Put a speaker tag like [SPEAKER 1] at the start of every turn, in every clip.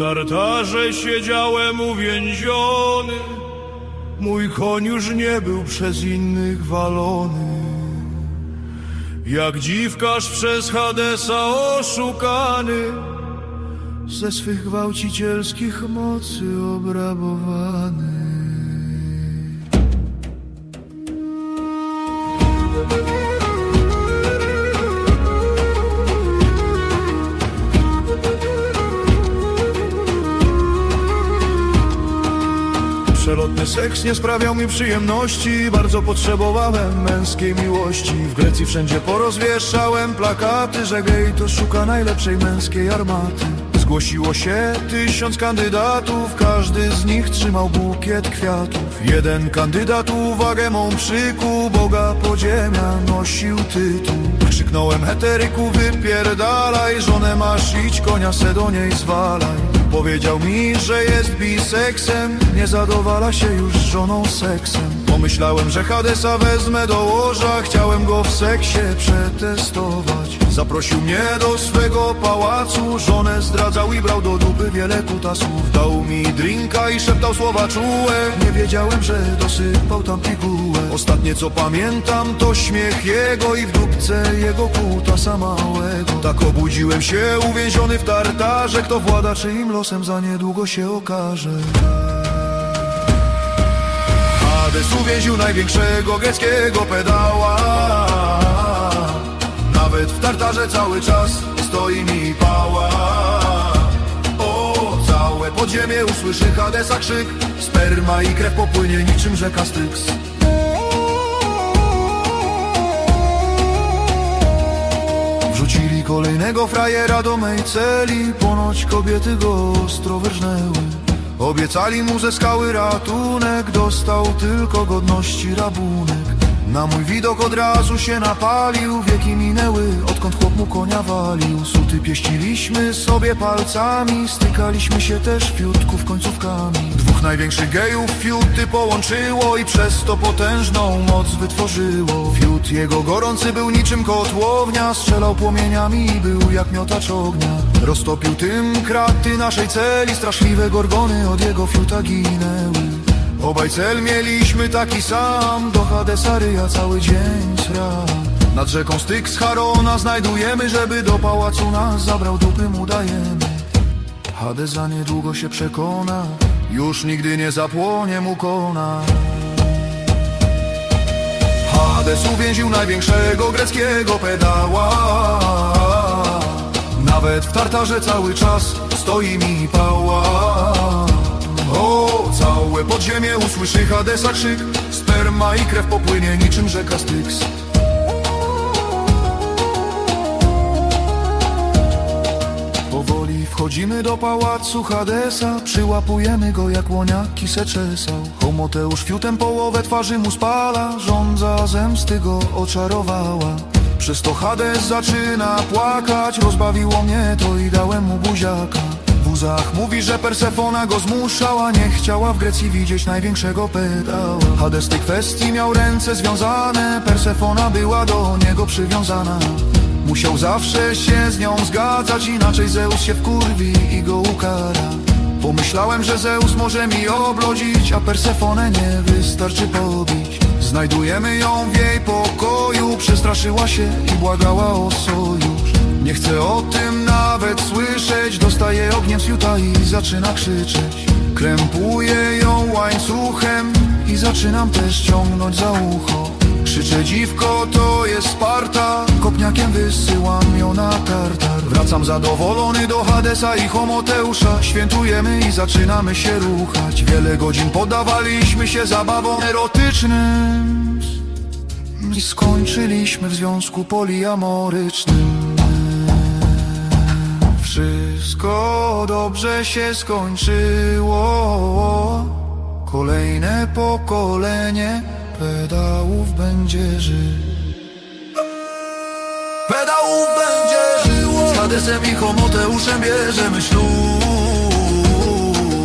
[SPEAKER 1] Tartarze siedziałem uwięziony, mój koń już nie był przez innych walony. Jak dziwkarz przez Hadesa oszukany, ze swych gwałcicielskich mocy obrabowany. Przelotny seks nie sprawiał mi przyjemności. Bardzo potrzebowałem męskiej miłości. W Grecji wszędzie porozwieszałem plakaty Że gej to szuka najlepszej męskiej armaty. Zgłosiło się tysiąc kandydatów Każdy z nich trzymał bukiet kwiatów. Jeden kandydat uwagę mą przykuł Boga podziemia nosił tytuł Krzyknąłem heteryku wypierdalaj Żonę masz idź konia se do niej zwalaj. Powiedział mi, że jest biseksem Nie zadowala się już żoną seksem Pomyślałem, że Hadesa wezmę do łoża. Chciałem go w seksie przetestować. Zaprosił mnie do swego pałacu. Żonę zdradzał i brał do dupy wiele kutasów. Dał mi drinka i szeptał słowa czułe. Nie wiedziałem, że dosypał tam pigułę Ostatnie co pamiętam to śmiech jego I w dupce jego kutasa małego. Tak obudziłem się uwięziony w tartarze. Kto włada czyim losem za niedługo się okaże Hades uwięził największego greckiego pedała. Nawet w tartarze cały czas stoi mi pała. O, całe podziemie usłyszy Hadesa krzyk. Sperma i krew popłynie niczym rzeka Styx. Wrzucili kolejnego frajera do mej celi Ponoć kobiety go ostro wyrżnęły Obiecali mu ze skały ratunek Dostał tylko godności rabunek. Na mój widok od razu się napalił Wieki minęły, odkąd chłop mu konia walił. Suty pieściliśmy sobie palcami Stykaliśmy się też fiutków końcówkami Dwóch największych gejów fiuty połączyło I przez to potężną moc wytworzyło. Fiut jego gorący był niczym kotłownia Strzelał płomieniami i był jak miotacz ognia. Roztopił tym kraty naszej celi Straszliwe gorgony od jego fiuta ginęły. Obaj cel mieliśmy taki sam Do Hadesa ryja cały dzień sra. Nad rzeką Styx Harona znajdujemy Żeby do pałacu nas zabrał dupy mu dajemy. Niedługo się przekona Już nigdy nie zapłonie mu kona. Hades uwięził największego greckiego pedała. Nawet w tartarze cały czas stoi mi pała. O, całe podziemie usłyszy Hadesa krzyk. Sperma i krew popłynie niczym rzeka Styx wchodzimy do pałacu Hadesa Przyłapujemy go jak łoniaki se czesał. Homoteusz fiutem połowę twarzy mu spala Żądza zemsty go oczarowała. Przez to Hades zaczyna płakać Rozbawiło mnie to i dałem mu buziaka. W łzach mówi, że Persefona go zmuszała Nie chciała w Grecji widzieć największego pedała. Hades tej kwestii miał ręce związane Persefona była do niego przywiązana Musiał zawsze się z nią zgadzać Inaczej Zeus się wkurwi i go ukara. Pomyślałem, że Zeus może mi oblodzić A Persefonę nie wystarczy pobić. Znajdujemy ją w jej pokoju Przestraszyła się i błagała o sojusz. Nie chcę o tym nawet słyszeć Dostaje ogniem z fiuta i zaczyna krzyczeć. Krępuję ją łańcuchem I zaczynam też ciągnąć za ucho Krzyczę dziwko, to jest Sparta. Kopniakiem wysyłam ją na tartar. Wracam zadowolony do Hadesa i Homoteusza. Świętujemy i zaczynamy się ruchać. Wiele godzin podawaliśmy się zabawom erotycznym. I skończyliśmy w związku poliamorycznym. Wszystko dobrze się skończyło. Kolejne pokolenie pedałów będzie żyć Pedałów będzie żyło. Z Hadesem i Homoteuszem bierzemy ślub.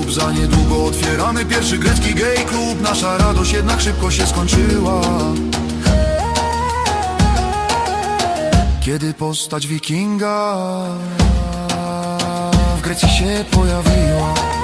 [SPEAKER 1] Za niedługo otwieramy pierwszy grecki gay klub. Nasza radość jednak szybko się skończyła. Kiedy postać wikinga w Grecji się pojawiła